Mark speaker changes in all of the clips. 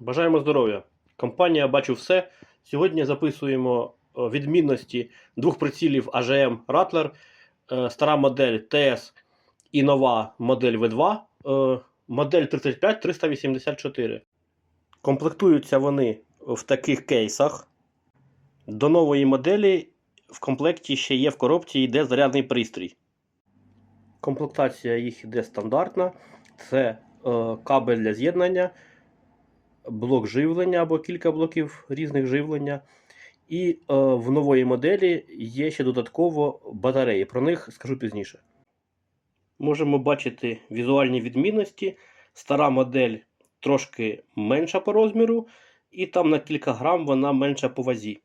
Speaker 1: Бажаємо здоров'я. Компанія Бачу все. Сьогодні записуємо е, відмінності двох прицілів AGM Rattler, е, стара модель TS і нова модель V2, е, модель 35384. Комплектуються вони в таких кейсах. До нової моделі в комплекті ще є в коробці йде зарядний пристрій. Комплектація їх йде стандартна. Це кабель для з'єднання, блок живлення або кілька блоків різних живлення. І е, в нової моделі є ще додатково батареї. Про них скажу пізніше. Можемо бачити візуальні відмінності. Стара модель трошки менша по розміру, і там на кілька грам вона менша по вазі.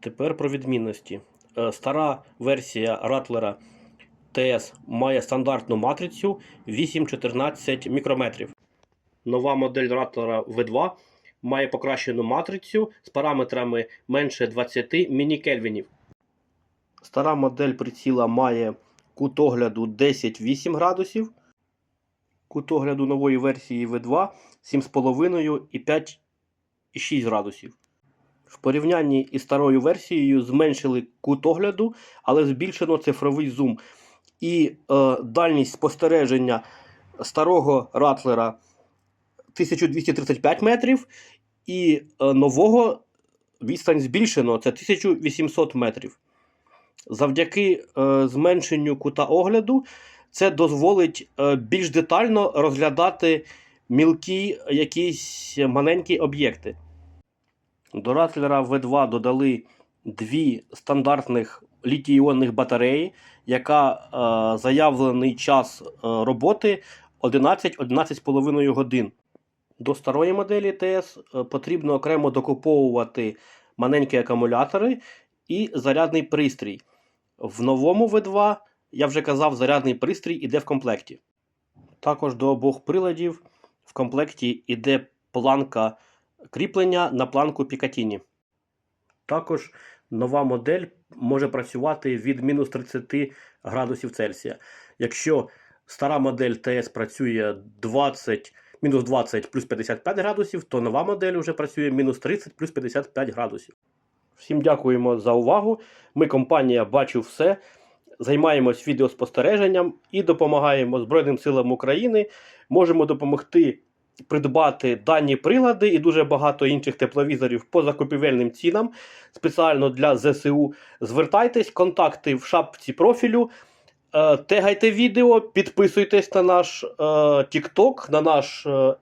Speaker 1: Тепер про відмінності. Е, Стара версія Ратлера TS має стандартну матрицю 8-14 мікрометрів. Нова модель Ратлера V2 має покращену матрицю з параметрами менше 20 мінікельвінів. Стара модель приціла має кут огляду 10-8 градусів. Кут огляду нової версії V2 7,5 і 5,6 градусів. В порівнянні із старою версією зменшили кут огляду, але збільшено цифровий зум. І е, дальність спостереження старого ратлера 1235 метрів, і е, нового відстань збільшено це 1800 метрів. Завдяки е, зменшенню кута огляду це дозволить е, більш детально розглядати мілкі якісь маленькі об'єкти. До Ратлера V2 додали дві стандартних літій-іонних батареї, яка е, заявлений час роботи 11-11,5 годин. До старої моделі ТС е, потрібно окремо докуповувати маленькі акумулятори і зарядний пристрій. В новому V2, я вже казав, зарядний пристрій іде в комплекті. Також до обох приладів в комплекті йде планка кріплення на планку Picatinny. Також нова модель може працювати від мінус 30 градусів Цельсія. Якщо стара модель ТС працює 20, мінус 20 плюс 55 градусів, то нова модель вже працює мінус 30 плюс 55 градусів. Всім дякуємо за увагу. Ми, компанія Бачу все. Займаємось відеоспостереженням і допомагаємо Збройним силам України. Можемо допомогти придбати дані прилади і дуже багато інших тепловізорів по закупівельним цінам спеціально для ЗСУ. Звертайтесь, контакти в шапці профілю. Е, Тегайте відео, підписуйтесь на наш е, TikTok, на наш е,